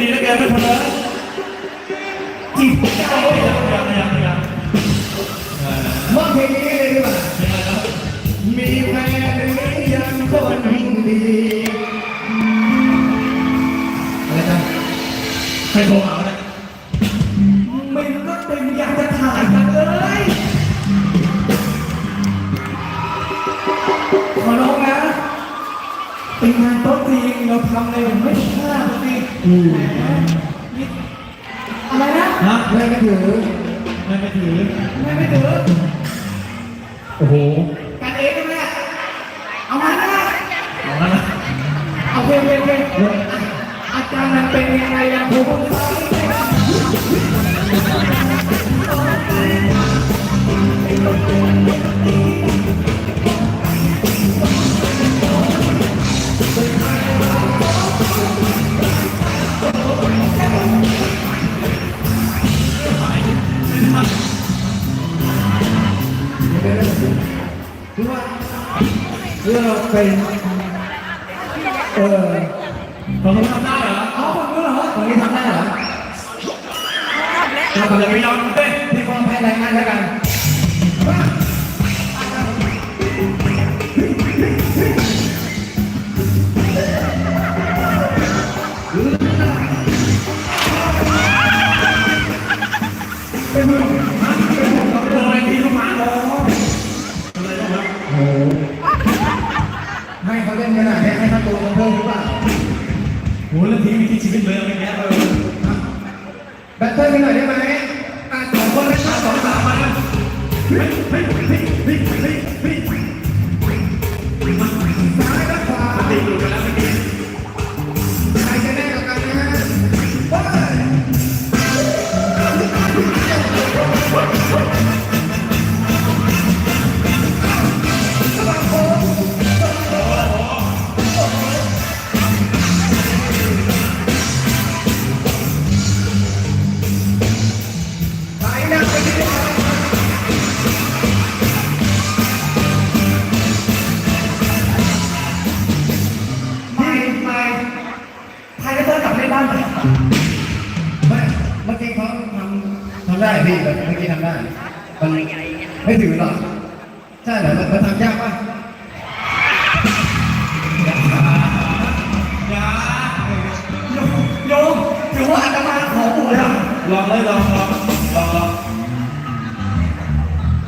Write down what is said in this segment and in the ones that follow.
ดีนะแกไม่ทำนะจีบเจ้าไม่ยังยังยังยังมองเพลงนี้เลยดีกว่ามีแฟนหรือยังคนดีอะไรนใครโทรมาเนี่ยไม่รู้ก็เป็นอยากจะถ่ายกันเลยขอร้องนะเป็นงานโต๊ะจีนเราทำอะไรแไม่พลาดเลย หมนี่อะไรนะฮะไม่ไม่ถือไม่ไม่ถือไม่ไม่ถือ โอ้โห กันเองนะแม่เอามานะเอาแล้วนะเอาเพลงเพลงเพลงอาการมันเป็นยังไงล่ะผู้ชายคื คือเราเป็นเออเราทำได้เหรอเอาคนนู้เหรอคนนี้ทำได้เหรอเราทำยังไม่ยอมเต้นพี่ฟองแพ้รายงานแล้วกันเป็นมือ ให้เขาเล่นกันหน่อยให้เขาตัวเพิ่มหรือเปล่าโหแล้วทีมีที่ชีวิตเลยอะไรเงี้ยเออแบตเตอร์กันหน่อยได้ไหมอะสองคนเลยครับสองสามมาแล้วเฮ้ยเฮ้ยเฮ้ยเฮ้ยเฮ้ยเฮ้ยซ้ายและขวาตีหลุดกันแล้วเมื่อกี้ ดินกลับเล่นบ้านไม่เมื่อกี้เขาทำทำได้พี่เมื่อกี้ทำได้มันไม่ถือหรอกใช่เหรอมันทำยากป่ะยาโยโยมถือว่าอาตมาขอปู่เลยอะลองเลยลองลองลองลอง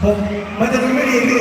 ผมมันจะมีไม่ดีพี่